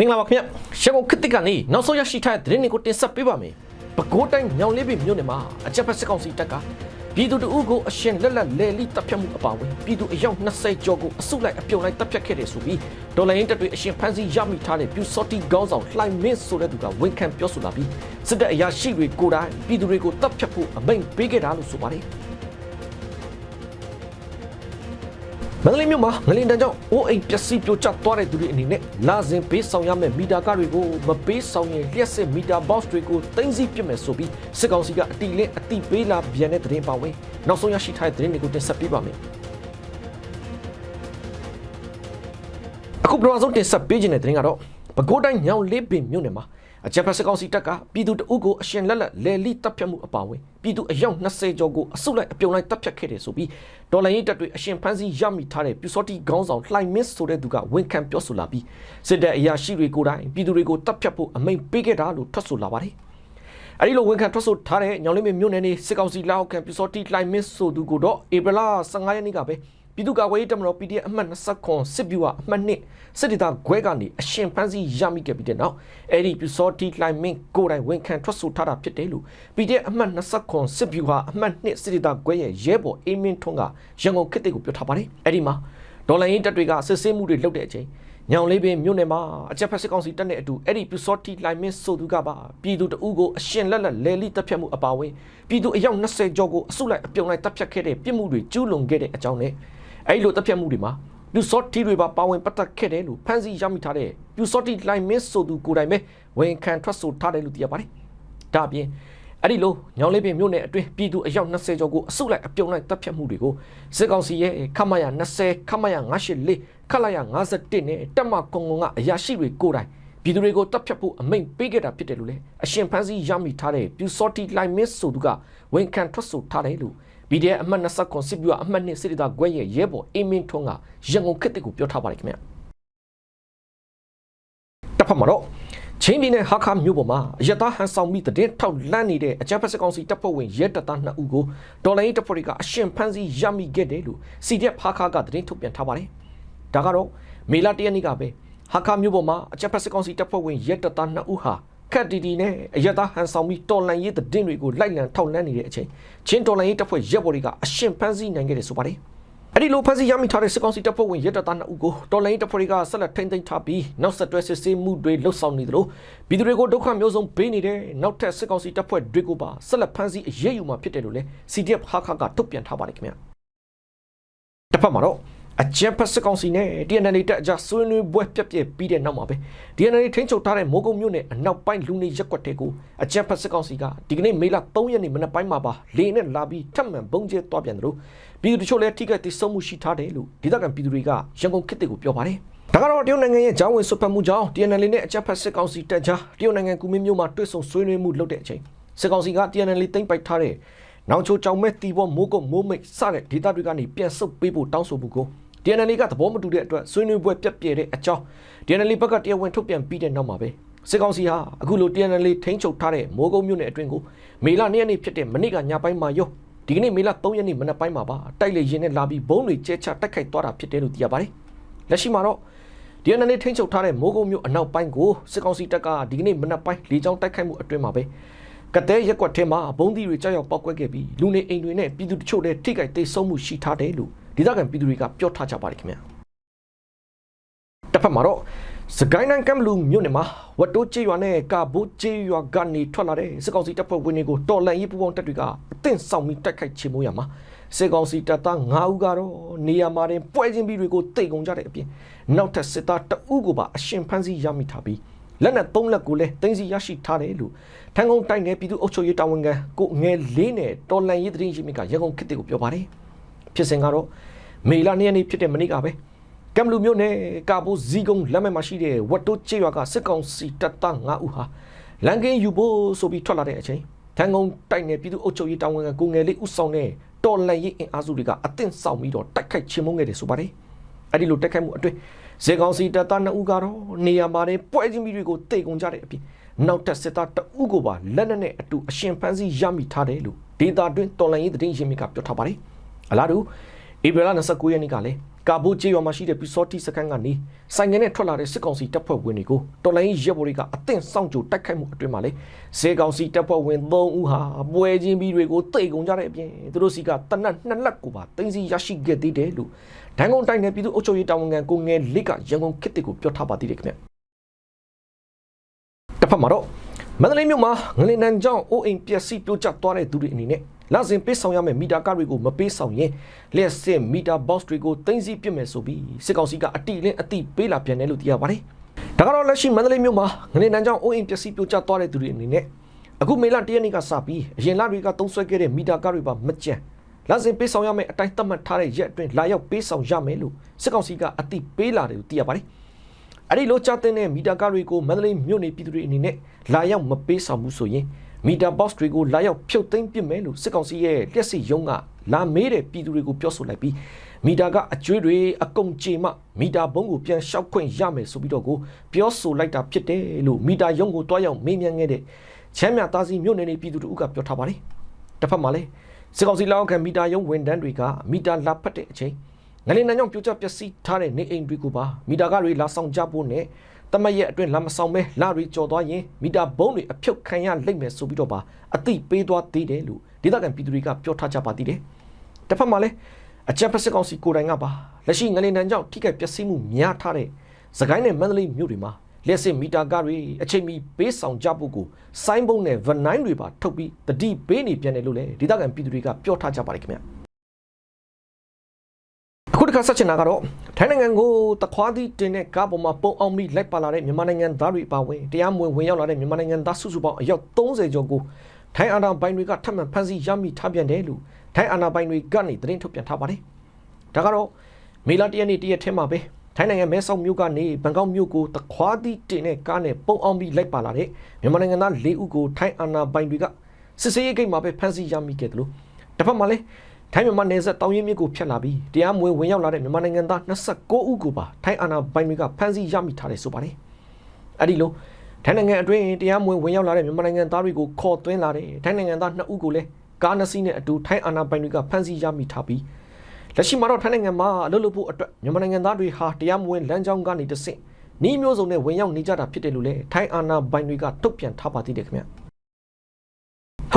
မင်္ဂလာပါခင်ဗျရှေကုန်ခစ်တစ်ကနေနောက်ဆုံးရရှိထားတဲ့သတင်းတွေကိုတင်ဆက်ပေးပါမယ်ပဲခူးတိုင်းညောင်လေးပင်မြို့နယ်မှာအကြက်ဖက်စစ်ကောင်စီတပ်ကပြည်သူတအုပ်ကိုအရှင်လက်လက်လဲလိတပ်ဖြတ်မှုအပါအဝင်ပြည်သူအယောက်20ကျော်ကိုအစုလိုက်အပြုံလိုက်တပ်ဖြတ်ခဲ့တယ်ဆိုပြီးဒေါ်လာရင်းတပ်တွေအရှင်ဖမ်းဆီးရမိထားတဲ့ပြူစော်တီခေါင်းဆောင်လှိုင်မင်းဆိုတဲ့သူကဝန်ခံပြောဆိုလာပြီးစစ်တပ်အရာရှိတွေကိုယ်တိုင်ပြည်သူတွေကိုတပ်ဖြတ်ဖို့အမိန့်ပေးခဲ့တာလို့ဆိုပါတယ် မန္တလေးမြို့မှာငလင်တန်းကြောင့်အိုးအိမ်ပျက်စီးပြိုကျသွားတဲ့သူတွေအနေနဲ့လာစဉ်ပေးဆောင်ရမယ့်မီတာကတွေကိုမပေးဆောင်ရင်လျှက်စစ်မီတာဘောက်စ်တွေကိုတင်စီပြစ်မယ်ဆိုပြီးစစ်ကောင်စီကအတီလင်းအတိပေးလာပြန်တဲ့သတင်းပါဝင်နောက်ဆုံးရရှိထားတဲ့သတင်းတွေကိုတင်ဆက်ပေးပါမယ်အခုပထမဆုံးတင်ဆက်ပေးခြင်းတဲ့သတင်းကတော့ပဲခူးတိုင်းညောင်လေးပင်မြို့နယ်မှာ အကြံဖက်စစ်ကောင်စီတပ်ကပြည်သူတအုပ်ကိုအရှင်လက်လက်လဲလိတပ်ဖြတ်မှုအပါအဝင်ပြည်သူအယောက်20ကျော်ကိုအစုလိုက်အပြုံလိုက်တပ်ဖြတ်ခဲ့တယ်ဆိုပြီးဒေါ်လာရင်းတပ်တွေအရှင်ဖမ်းဆီးရမိထားတဲ့ပြူစောတိခေါင်းဆောင်လှိုင်မင်းဆိုတဲ့သူကဝန်ခံပြောဆိုလာပြီးစစ်တပ်အရာရှိတွေကိုယ်တိုင်ပြည်သူတွေကိုတပ်ဖြတ်ဖို့အမိန့်ပေးခဲ့တာလို့ထွက်ဆိုလာပါတယ်။အဲဒီလိုဝန်ခံထွက်ဆိုထားတဲ့ညောင်လေးမင်းမြို့နယ်နေစစ်ကောင်စီလက်အောက်ခံပြူစောတိလှိုင်မင်းဆိုသူကိုတော့ဧပြီလ15ရက်နေ့ကပဲ ပြည်သူ့ကာကွယ်ရေးတပ်မတော် PDF အမှတ်29စစ်ဗျူဟာအမှတ်1စစ်ဒေသခွဲကနေအရှင်ဖန်းစီရမိခဲ့ပြီးတဲ့နောက်အဲ့ဒီပြူစောတိလှိုင်မင်းကိုယ်တိုင်ဝန်ခံထွက်ဆိုထားတာဖြစ်တယ်လို့ PDF အမှတ်29စစ်ဗျူဟာအမှတ်2စစ်ဒေသခွဲရဲ့ရဲဘော်အေးမင်းထွန်းကရန်ကုန်ခေတ်တွေကိုပြောထားပါတယ်အဲ့ဒီမှာဒေါ်လာရင်းတပ်တွေကစစ်ဆေးမှုတွေလုပ်တဲ့အချိန်ညောင်လေးပင်မြို့နယ်မှာအကြက်ဖက်စစ်ကောင်စီတပ်နဲ့အတူအဲ့ဒီပြူစောတိလှိုင်မင်းဆိုသူကပါပြည်သူတအုပ်ကိုအရှင်လက်လက်လဲလိတပ်ဖြတ်မှုအပါအဝင်ပြည်သူအယောက်20ကျော်ကိုအစုလိုက်အပြုံလိုက်တပ်ဖြတ်ခဲ့တဲ့ပြစ်မှုတွေကျူးလွန်ခဲ့တဲ့အကြောင်းနဲ့ အဲ့လိုတပ်ဖြတ်မှုတွေမှာပြူစောတိတွေပါပါဝင်ပတ်သက်ခဲ့တယ်လို့ဖန်စီရမိထားတဲ့ပြူစောတိလှိုင်မင်းဆိုသူကိုယ်တိုင်ပဲဝန်ခံထွက်ဆိုထားတယ်လို့သိရပါတယ်ဒါအပြင်အဲ့ဒီလိုညောင်လေးပင်မြို့နယ်အတွင်းပြည်သူအယောက်20ကျော်ကိုအစုလိုက်အပြုံလိုက်တပ်ဖြတ်မှုတွေကိုစစ်ကောင်စီရဲ့ခမရ20ခမရ984ခလာရ51နဲ့တက်မကုံကုံကအရာရှိတွေကိုယ်တိုင် ပြည်သူတွေကိုတပ်ဖြတ်ဖို့အမိန့်ပေးခဲ့တာဖြစ်တယ်လို့လည်းအရှင်ဖန်စီရမိထားတဲ့ပြူစောတိလှိုင်မင်းဆိုသူကဝန်ခံထွက်ဆိုထားတယ်လို့ BDF အမှတ်29စစ်ဗျူအမှတ်2စစ်ဒေသခွဲရဲ့ရဲဘော်အင်းမင်းထွန်းကရန်ကုန်ခေတ်တစ်ကိုပြောထားပါတယ်ခင်ဗျတစ်ဖက်မှာတော့ချင်းပြည်နယ်ဟာခါမြို့ပေါ်မှာရတဟန်ဆောင်မိတဲ့ထောက်လန့်နေတဲ့အကြမ်းဖက်စစ်ကောင်စီတပ်ဖွဲ့ဝင်ရဲတပ်သား2ဦးကိုဒေါ်လာရေးတပ်ဖွဲ့တွေကအရှင်ဖမ်းဆီးရမိခဲ့တယ်လို့ CDF ဟာခါကသတင်းထုတ်ပြန်ထားပါတယ်ဒါကတော့မေလ1ရက်နေ့ကပဲ ဟာခါမြို့ပေါ်မှာအကြမ်းဖက်စစ်ကောင်စီတပ်ဖွဲ့ဝင်ရဲတပ်သား2ဦးဟာခက်တီတီနဲ့အရတာဟန်ဆောင်ပြီးတော်လန်ရေးတဲ့င်းတွေကိုလိုက်လံထောက်လန်းနေတဲ့အချိန်ချင်းတော်လန်ရေးတပ်ဖွဲ့ရဲဘော်တွေကအရှင်ဖမ်းဆီးနိုင်ခဲ့တယ်ဆိုပါတယ်အဲ့ဒီလိုဖမ်းဆီးရမိထားတဲ့စစ်ကောင်စီတပ်ဖွဲ့ဝင်ရဲတပ်သား2ဦးကိုတော်လိုင်းတပ်ဖွဲ့တွေကဆက်လက်ထိန်းသိမ်းထားပြီးနောက်ဆက်တွဲစစ်ဆေးမှုတွေလှုပ်ဆောင်နေသလိုပြည်သူတွေကိုဒုက္ခမျိုးစုံပေးနေတဲ့နောက်ထပ်စစ်ကောင်စီတပ်ဖွဲ့တွေကိုပါဆက်လက်ဖမ်းဆီးအရေးယူမှာဖြစ်တယ်လို့လည်း CDF ဟာခါကထုတ်ပြန်ထားပါတယ်ခင်ဗျတစ်ဖက်မှာတော့ အကြံဖက်စစ်ကောင်စီနဲ့ DNL တက်အကြဆွေးနွေးပွဲပြက်ပြက်ပြီးတဲ့နောက်မှာပဲ DNL ထိန်းချုပ်ထားတဲ့မိုးကုံမြို့နယ်အနောက်ပိုင်းလူနေရက်ကွက်တွေကိုအကြံဖက်စစ်ကောင်စီကဒီကနေ့မေလ3ရက်နေ့မနက်ပိုင်းမှာပါလေနဲ့လာပြီးထပ်မံဘုံကျဲသွားပြန်တယ်လို့ပြည်သူတချို့လည်းထိခိုက်သိဆုံးမှုရှိထားတယ်လို့ဒေသခံပြည်သူတွေကရန်ကုန်ခေတ်တွေကိုပြောပါတယ်ဒါကတော့တရုတ်နိုင်ငံရဲ့ဂျောင်းဝင်ဆွတ်ဖက်မှုကြောင့် TNL နဲ့အကြက်ဖက်စစ်ကောင်စီတက်ကြားတရုတ်နိုင်ငံကူမင်းမြို့မှာတွေ့ဆုံဆွေးနွေးမှုလုပ်တဲ့အချိန်စစ်ကောင်စီက TNL သိမ်းပိုက်ထားတဲ့နောက်ချိုကြောင်မဲ့တီဘောမိုးကုတ်မိုးမိတ်စတဲ့ဒေသတွေကနေပြန်ဆုတ်ပေးဖို့တောင်းဆိုမှုကို DNL ကသဘောမတူတဲ့အတွက်ဆွေးနွေးပွဲပြက်ပြဲတဲ့အကြောင်း DNL ဘက်ကတရားဝင်ထုတ်ပြန်ပြီးတဲ့နောက်မှာပဲစစ်ကောင်စီဟာအခုလို DNL ထိန်းချုပ်ထားတဲ့မိုးကုတ်မြို့နယ်အတွင်းကိုမေလ2ရက်နေ့ဖြစ်တဲ့မနေ့ကညပိုင်းမှာရောဒီကနေ့မေလ3ရက်နေ့မနက်ပိုင်းမှာပါတိုက်လေရင်နဲ့လာပြီးဘုံတွေကျဲချတိုက်ခိုက်သွားတာဖြစ်တယ်လို့သိရပါတယ်လက်ရှိမှာတော့ DNL ထိန်းချုပ်ထားတဲ့မိုးကုတ်မြို့အနောက်ပိုင်းကိုစစ်ကောင်စီတပ်ကဒီကနေ့မနက်ပိုင်းလေကြောင်းတိုက်ခိုက်မှုအတွင်းမှာပဲကတဲ့ရက်ကွက်ထဲမှာဘုံသီးတွေကြောက်ရောက်ပောက်ကွက်ခဲ့ပြီးလူနေအိမ်တွေနဲ့ပြည်သူတချို့လည်းထိခိုက်သိမ်းဆုံးမှုရှိထားတယ်လို့ ဒေသခံပြည်သူတွေကပြောထားကြပါတယ်ခင်ဗျာတစ်ဖက်မှာတော့စကိုင်းနိုင်ကမ်လူမြို့နယ်မှာဝတ်တိုးကျေးရွာနဲ့ကာဘိုးကျေးရွာကနေထွက်လာတဲ့စစ်ကောင်စီတပ်ဖွဲ့ဝင်တွေကိုတော်လန်ရေးပူပေါင်းတပ်တွေကအသင့်ဆောင်ပြီးတိုက်ခိုက်ချေမှုရမှာစစ်ကောင်စီတပ်သား9ဦးကတော့နေရာမှာတင်ပွဲချင်းပြီးတွေကိုတိတ်ကုန်ကြတဲ့အပြင်နောက်ထပ်စစ်သား2ဦးကိုပါအရှင်ဖမ်းဆီးရမိထားပြီးလက်နက်3လက်ကိုလည်းတင်းစီရရှိထားတယ်လို့ထန်ကုန်တိုင်းနယ်ပြည်သူ့အုပ်ချုပ်ရေးတာဝန်ခံကိုငယ်လေးနဲ့တော်လန်ရေးသတင်းရင်းမြစ်ကရန်ကုန်ခေတ်တွေကိုပြောပါတယ် ဖြစ်စဉ်ကတော့မေလ2ရက်နေ့ဖြစ်တဲ့မနေ့ကပဲကမ်လူမျိုးနဲ့ကာဘိုဇီကုံလက်မဲ့မှာရှိတဲ့ဝတ်တိုးချေရွာကစစ်ကောင်စီတပ်သား9ဦးဟာလန်ကင်းယူဖို့ဆိုပြီးထွက်လာတဲ့အချိန်ထန်ကုန်တိုက်နယ်ပြည်သူ့အုပ်ချုပ်ရေးတာဝန်ခံကိုငယ်လေးဦးဆောင်တဲ့တော်လန်ရေးအင်အားစုတွေကအသင့်ဆောင်ပြီးတော့တိုက်ခိုက်ချေမှုန်းခဲ့တယ်ဆိုပါတယ်အဲ့ဒီလိုတိုက်ခိုက်မှုအတွင်းဇေကောင်စီတပ်သား2ဦးကတော့နေရာမှာတဲ့ပွဲချင်းပြီးတွေကိုတိတ်ကုန်ကြတဲ့အပြင်နောက်ထပ်စစ်သား2ဦးကိုပါလက်နက်နဲ့အတူအရှင်ဖမ်းဆီးရမိထားတယ်လို့ဒေတာတွင်းတော်လန်ရေးသတင်းရင်းမြစ်ကပြောထားပါတယ် အလားတူဧပြီလ29ရက်နေ့ကလည်းကာဘိုကျေးရွာမှာရှိတဲ့ပီစောတိစခန်းကနေဆိုင်ငယ်နဲ့ထွက်လာတဲ့စစ်ကောင်စီတပ်ဖွဲ့ဝင်တွေကိုတော်လိုင်းရဲဘော်တွေကအသင့်စောင့်ကြိုတိုက်ခိုက်မှုအတွင်းမှာလေစေကောင်စီတပ်ဖွဲ့ဝင်3ဦးဟာပွဲချင်းပြီးတွေကိုတိတ်ကုန်ကြတဲ့အပြင်သူတို့စီကတနက်နှစ်လက်ကိုပါတင်းစီရရှိခဲ့သေးတယ်လို့ဒန်ကုန်တိုင်းနယ်ပြည်သူ့အုပ်ချုပ်ရေးတာဝန်ခံကိုငယ်လစ်ကရန်ကုန်ခေတ်တစ်ကိုပြောထားပါသေးတယ်ခင်ဗျတစ်ဖက်မှာတော့မန္တလေးမြို့မှာငလင်နန်းကျောင်းအိုးအိမ်ပျက်စီးပြိုကျသွားတဲ့သူတွေအနေနဲ့ လာစဉ်ပေးဆောင်ရမယ့်မီတာကတွေကိုမပေးဆောင်ရင်လျှက်စစ်မီတာဘော့စ်တွေကိုတင်စီပစ်မယ်ဆိုပြီးစစ်ကောင်စီကအတိအလင်းအတိပေးလာပြန်တယ်လို့သိရပါတယ်။ဒါကတော့လက်ရှိမန္တလေးမြို့မှာငလင်နန်းကျောင်းအိုးအိမ်ပျက်စီးပြိုကျသွားတဲ့သူတွေအနေနဲ့အခုမေလ၁ရက်နေ့ကစပြီးအရင်လတွေကသုံးဆွဲခဲ့တဲ့မီတာကတွေပါမကြံလာစဉ်ပေးဆောင်ရမယ့်အတိုင်းသတ်မှတ်ထားတဲ့ရက်အတွင်းလာရောက်ပေးဆောင်ရမယ်လို့စစ်ကောင်စီကအတိပေးလာတယ်လို့သိရပါတယ်။အဲ့ဒီလိုကြတဲ့တဲ့မီတာကားတွေကိုမန္တလေးမြို့နေပြည်သူတွေအနေနဲ့လာရောက်မပေးဆောင်ဘူးဆိုရင် မီတာဘော့စ်တွေကိုလာရောက်ဖြုတ်သိမ်းပစ်မယ်လို့စစ်ကောင်စီရဲ့လျှက်စီရုံးကလာမေးတဲ့ပြည်သူတွေကိုပြောဆိုလိုက်ပြီးမီတာကအကျွေးတွေအကုန်ကြေမှမီတာဘုံကိုပြန်လျှောက်ခွင့်ရမယ်ဆိုပြီးတော့ကိုပြောဆိုလိုက်တာဖြစ်တယ်လို့မီတာရုံးကိုတွားရောက်မေးမြန်းခဲ့တဲ့ချမ်းမြသားစီမြို့နယ်နေပြည်သူတို့ကပြောထားပါတယ်တစ်ဖက်မှာလည်းစစ်ကောင်စီလက်အောက်ခံမီတာရုံးဝန်ထမ်းတွေကမီတာလာဖတ်တဲ့အချိန်ငလင်နန်းကြောင့်ပြိုကျပျက်စီးထားတဲ့နေအိမ်တွေကိုပါမီတာကတွေလာဆောင်ကြဖို့နဲ့ တမရက်အတွင်းလာမဆောင်မဲလာတွေကြော်သွားရင်မီတာဘုံတွေအဖြုတ်ခံရလိမ့်မယ်ဆိုပြီးတော့ပါအသိပေးသွားသေးတယ်လို့ဒေသခံပြည်သူတွေကပြောထားကြပါသေးတယ်။တစ်ဖက်မှာလည်းအကြံဖက်စစ်ကောင်စီကိုယ်တိုင်ကပါလက်ရှိငလင်နန်းကြောင့်ထိခိုက်ပျက်စီးမှုများထားတဲ့စကိုင်းနဲ့မန္တလေးမြို့တွေမှာလက်စစ်မီတာကတွေအချိန်မီပေးဆောင်ကြဖို့ကိုစိုင်းဘုံနဲ့ဗနိုင်းတွေပါထုတ်ပြီးတတိပေးနေပြန်တယ်လို့လည်းဒေသခံပြည်သူတွေကပြောထားကြပါတယ်ခင်ဗျာ။ အခုတစ်ခါဆက်ချင်တာကတော့ထိုင်းနိုင်ငံကိုတခွားသီးတင်တဲ့ကားပေါ်မှာပုံအောင်ပြီးလိုက်ပါလာတဲ့မြန်မာနိုင်ငံသားတွေပါဝင်တရားမဝင်ဝင်ရောက်လာတဲ့မြန်မာနိုင်ငံသားစုစုပေါင်းအယောက်30ကျော်ကိုထိုင်းအာဏာပိုင်တွေကထပ်မံဖမ်းဆီးရမိထားပြန်တယ်လို့ထိုင်းအာဏာပိုင်တွေကနေသတင်းထုတ်ပြန်ထားပါတယ်။ဒါကတော့မေလ၁ရက်နေ့တရက်ထဲမှာပဲထိုင်းနိုင်ငံမဲဆောက်မြို့ကနေဘန်ကောက်မြို့ကိုတခွားသီးတင်တဲ့ကားနဲ့ပုံအောင်ပြီးလိုက်ပါလာတဲ့မြန်မာနိုင်ငံသား၄ဦးကိုထိုင်းအာဏာပိုင်တွေကစစ်ဆေးရေးဂိတ်မှာပဲဖမ်းဆီးရမိခဲ့တယ်လို့တစ်ဖက်မှာလည်း ထိုင်းမြန်မာနယ်စပ်တောင်ရင်မြစ်ကိုဖျက်လာပြီးတရားမဝင်ဝင်ရောက်လာတဲ့မြန်မာနိုင်ငံသား29ဦးကိုပါထိုင်းအာဏာပိုင်တွေကဖမ်းဆီးရမိထားတယ်ဆိုပါတယ်။အဲ့ဒီလိုထိုင်းနိုင်ငံအတွင်းတရားမဝင်ဝင်ရောက်လာတဲ့မြန်မာနိုင်ငံသားတွေကိုခေါ်သွင်းလာတဲ့ထိုင်းနိုင်ငံသား2ဦးကိုလည်းကားနှစ်စီးနဲ့အတူထိုင်းအာဏာပိုင်တွေကဖမ်းဆီးရမိထားပြီးလက်ရှိမှာတော့ထိုင်းနိုင်ငံမှာအလုပ်လုပ်ဖို့အတွက်မြန်မာနိုင်ငံသားတွေဟာတရားမဝင်လမ်းကြောင်းကနေတဆင့်နှီးမျိုးစုံနဲ့ဝင်ရောက်နေကြတာဖြစ်တယ်လို့လည်းထိုင်းအာဏာပိုင်တွေကထုတ်ပြန်ထားပါသေးတယ်ခင်ဗျာ။